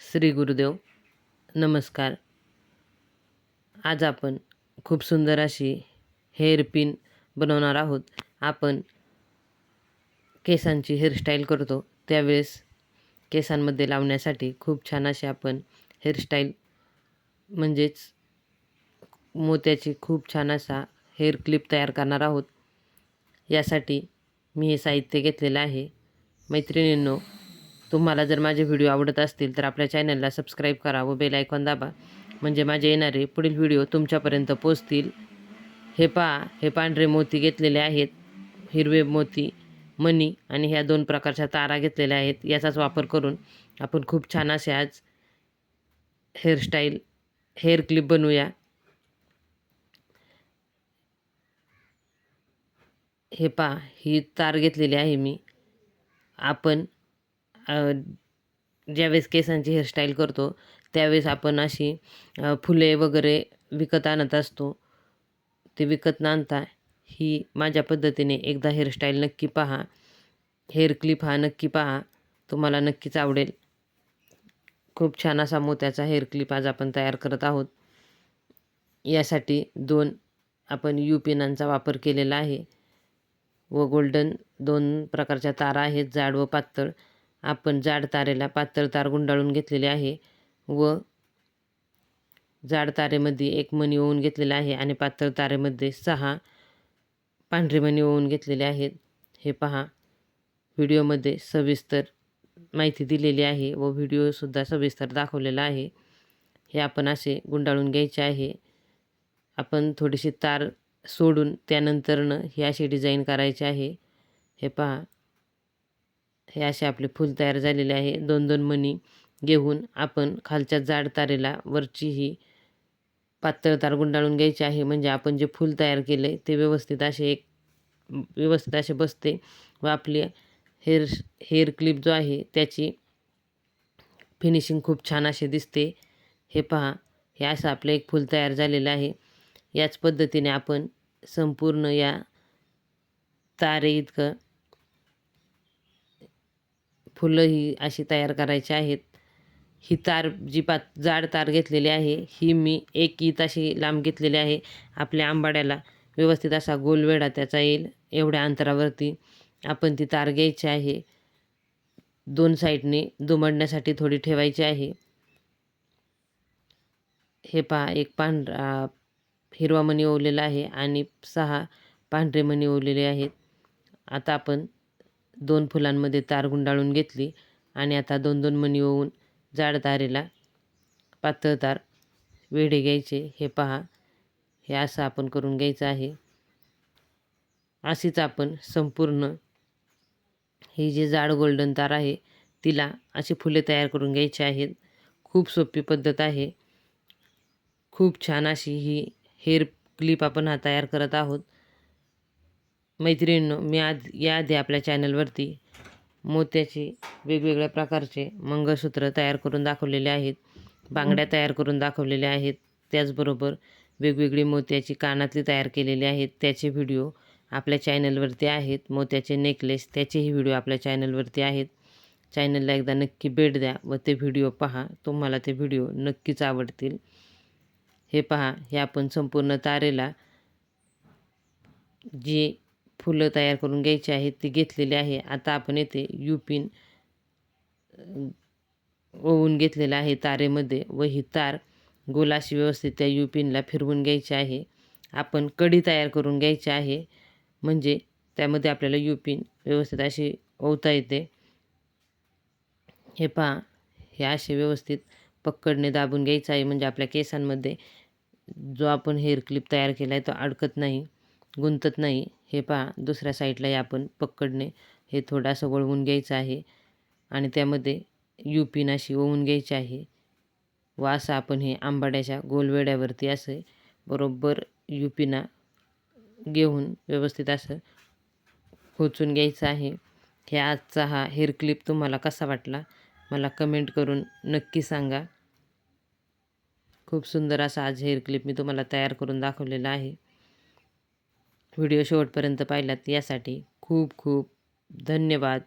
श्री गुरुदेव नमस्कार. आज आपण खूप सुंदर अशी हेअर पिन बनवणार आहोत. आपण केसांची हेअरस्टाईल करतो. त्यावेळेस केसांमध्ये लावण्यासाठी खूप छान अशी आपण हेअरस्टाईल म्हणजेच मोत्याची खूप छान असा हेअर क्लिप तयार करणार आहोत. यासाठी मी हे साहित्य घेतलेलं आहे. मैत्रिणींनो तुम्हाला जर माझे व्हिडिओ आवडत असतील तर आपल्या चॅनलला सबस्क्राईब करा व बेल आयकॉन दाबा. म्हणजे माझे येणारे पुढील व्हिडिओ तुमच्यापर्यंत पोचतील हे पहा हे पांढरे मोती घेतलेले आहेत. हिरवे मोती मणी आणि ह्या दोन प्रकारच्या तारा घेतलेल्या आहेत. याचाच वापर करून आपण खूप छान असे आज हेअरस्टाईल हेअर क्लिप बनवूया. हे पहा ही तार घेतलेली आहे मी. आपण ज्यावेळेस केसांची हेअरस्टाईल करतो त्यावेळेस आपण अशी फुले वगैरे विकत आणत असतो. ते विकत न आणता ही माझ्या पद्धतीने एकदा हेअरस्टाईल नक्की पहा. हेअर क्लिप हा नक्की पहा. तुम्हाला नक्कीच आवडेल. खूप छान असा मोत्याचा हेअर क्लिप आज आपण तयार करत आहोत. यासाठी दोन आपण यू पिनांचा वापर केलेला आहे. व गोल्डन दोन प्रकारच्या तारा आहेत जाड व पातळ. आपण जाड तारेला पातळ तार गुंडाळून घेतलेले आहे व जाड तारेमध्ये एक मणी ओवून घेतलेला आहे आणि पातळ तारेमध्ये सहा पांढरे मणी ओवून घेतलेले आहेत. हे पहा व्हिडिओमध्ये सविस्तर माहिती दिलेली आहे व व्हिडिओसुद्धा सविस्तर दाखवलेला आहे. हे आपण असे गुंडाळून घ्यायचे आहे. आपण थोडीशी तार सोडून त्यानंतरनं ही अशी डिझाईन करायची आहे. हे पहा हे असे आपले फूल तयार झालेले आहे. दोन दोन मणी घेऊन आपण खालच्या जाड तारेला वरची ही पातळ तार गुंडाळून घ्यायची आहे. म्हणजे आपण जे फूल तयार केले ते व्यवस्थित असे एक व्यवस्थित असे बसते व आपली हेअर हेअर क्लिप जो आहे त्याची फिनिशिंग खूप छान असे दिसते. हे पहा हे असं आपलं एक फूल तयार झालेलं आहे. याच पद्धतीने आपण संपूर्ण या तारे इतकं फुलं ही अशी तयार करायची आहेत. ही तार जी पात जाड तार घेतलेली आहे ही मी एक ईत अशी लांब घेतलेली आहे. आपल्या आंबाड्याला व्यवस्थित असा गोलवेढा त्याचा येईल एवढ्या अंतरावरती आपण ती तार घ्यायची आहे. दोन साईडने दुमडण्यासाठी थोडी ठेवायची आहे. हे पहा एक पांढरा हिरवा मणी ओवलेला आहे आणि सहा पांढरे मणी ओवलेले आहेत. आता आपण दोन फुलांमध्ये तार गुंडाळून घेतली आणि आता दोन दोन मणी होऊन जाड तारेला पातळ तार वेढे घ्यायचे. हे पहा हे असं आपण करून घ्यायचं आहे. अशीच आपण संपूर्ण ही जी जाड गोल्डन तार आहे तिला अशी फुले तयार करून घ्यायची आहेत. खूप सोपी पद्धत आहे. खूप छान अशी ही हेअर क्लिप आपण हा तयार करत आहोत. मैत्रिणींनो मी आज याआधी आपल्या चॅनलवरती मोत्याची वेगवेगळ्या प्रकारचे मंगळसूत्र तयार करून दाखवलेले आहेत. बांगड्या तयार करून दाखवलेल्या आहेत. त्याचबरोबर वेगवेगळी मोत्याची कानातली तयार केलेली आहेत. त्याचे व्हिडिओ आपल्या चॅनलवरती आहेत. मोत्याचे नेकलेस त्याचेही व्हिडिओ आपल्या चॅनलवरती आहेत. चॅनलला एकदा नक्की भेट द्या व ते व्हिडिओ पहा. तुम्हाला ते व्हिडिओ नक्कीच आवडतील. हे पहा हे आपण संपूर्ण तारेला जी फुलं तयार करून घ्यायची आहेत ती घेतलेली आहे. आता आपण येथे युपिन ओवून घेतलेलं आहे तारेमध्ये व ही तार गोलाशी व्यवस्थित त्या युपिनला फिरवून घ्यायची आहे. आपण कडी तयार करून घ्यायची आहे. म्हणजे त्यामध्ये आपल्याला युपिन व्यवस्थित अशी ओवता येते. हे पहा हे असे व्यवस्थित पक्कडने दाबून घ्यायचं आहे. म्हणजे आपल्या केसांमध्ये जो आपण हेअर क्लिप तयार केला आहे तो अडकत नाही. गुंतत नाही. हे पहा दुसऱ्या साईडलाही आपण पकडणे हे थोडासा वळवून घ्यायचं आहे. आणि त्यामध्ये यू पिन अशी ओवून घ्यायची आहे. व असं आपण हे आंबाड्याच्या गोलवेड्यावरती असं बरोबर यू घेऊन व्यवस्थित असं खोचून घ्यायचं आहे. हे आजचा हा हेअर क्लिप तुम्हाला कसा वाटला? मला कमेंट करून नक्की सांगा. खूप सुंदर असा आज हेअर क्लिप मी तुम्हाला तयार करून दाखवलेला आहे. व्हिडिओ शेवटपर्यंत पाहिलात यासाठी खूप खूप धन्यवाद.